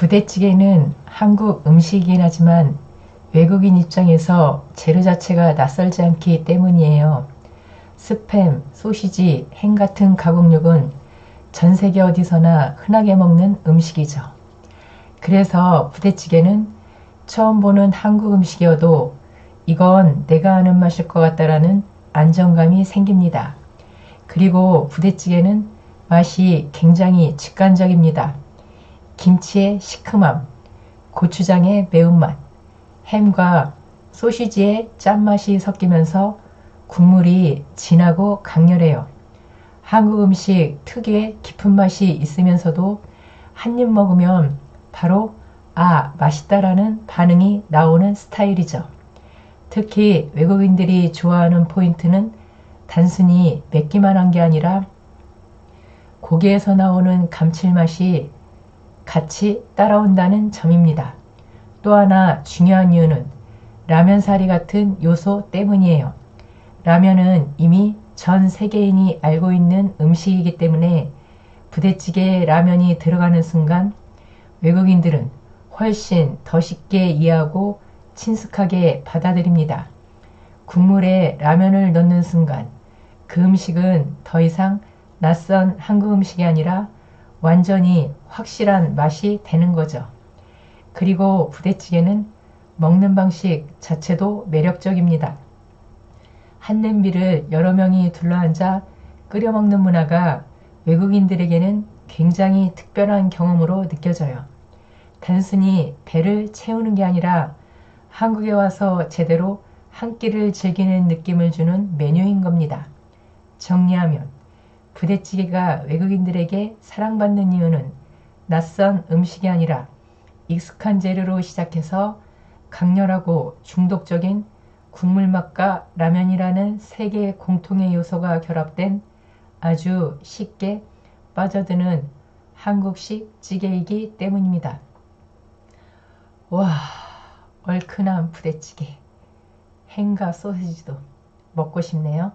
부대찌개는 한국 음식이긴 하지만 외국인 입장에서 재료 자체가 낯설지 않기 때문이에요. 스팸, 소시지, 햄 같은 가공육은 전 세계 어디서나 흔하게 먹는 음식이죠. 그래서 부대찌개는 처음 보는 한국 음식이어도 이건 내가 아는 맛일 것 같다라는 안정감이 생깁니다. 그리고 부대찌개는 맛이 굉장히 직관적입니다. 김치의 시큼함, 고추장의 매운맛, 햄과 소시지의 짠맛이 섞이면서 국물이 진하고 강렬해요. 한국 음식 특유의 깊은 맛이 있으면서도 한 입 먹으면 바로 아, 맛있다라는 반응이 나오는 스타일이죠. 특히 외국인들이 좋아하는 포인트는 단순히 맵기만 한 게 아니라 고기에서 나오는 감칠맛이 같이 따라온다는 점입니다. 또 하나 중요한 이유는 라면 사리 같은 요소 때문이에요. 라면은 이미 전 세계인이 알고 있는 음식이기 때문에 부대찌개에 라면이 들어가는 순간 외국인들은 훨씬 더 쉽게 이해하고 친숙하게 받아들입니다. 국물에 라면을 넣는 순간 그 음식은 더 이상 낯선 한국 음식이 아니라 완전히 확실한 맛이 되는 거죠. 그리고 부대찌개는 먹는 방식 자체도 매력적입니다. 한 냄비를 여러 명이 둘러앉아 끓여 먹는 문화가 외국인들에게는 굉장히 특별한 경험으로 느껴져요. 단순히 배를 채우는 게 아니라 한국에 와서 제대로 한 끼를 즐기는 느낌을 주는 메뉴인 겁니다. 정리하면 부대찌개가 외국인들에게 사랑받는 이유는 낯선 음식이 아니라 익숙한 재료로 시작해서 강렬하고 중독적인 국물 맛과 라면이라는 세 개의 공통의 요소가 결합된 아주 쉽게 빠져드는 한국식 찌개이기 때문입니다. 와, 얼큰한 부대찌개. 햄과 소시지도 먹고 싶네요.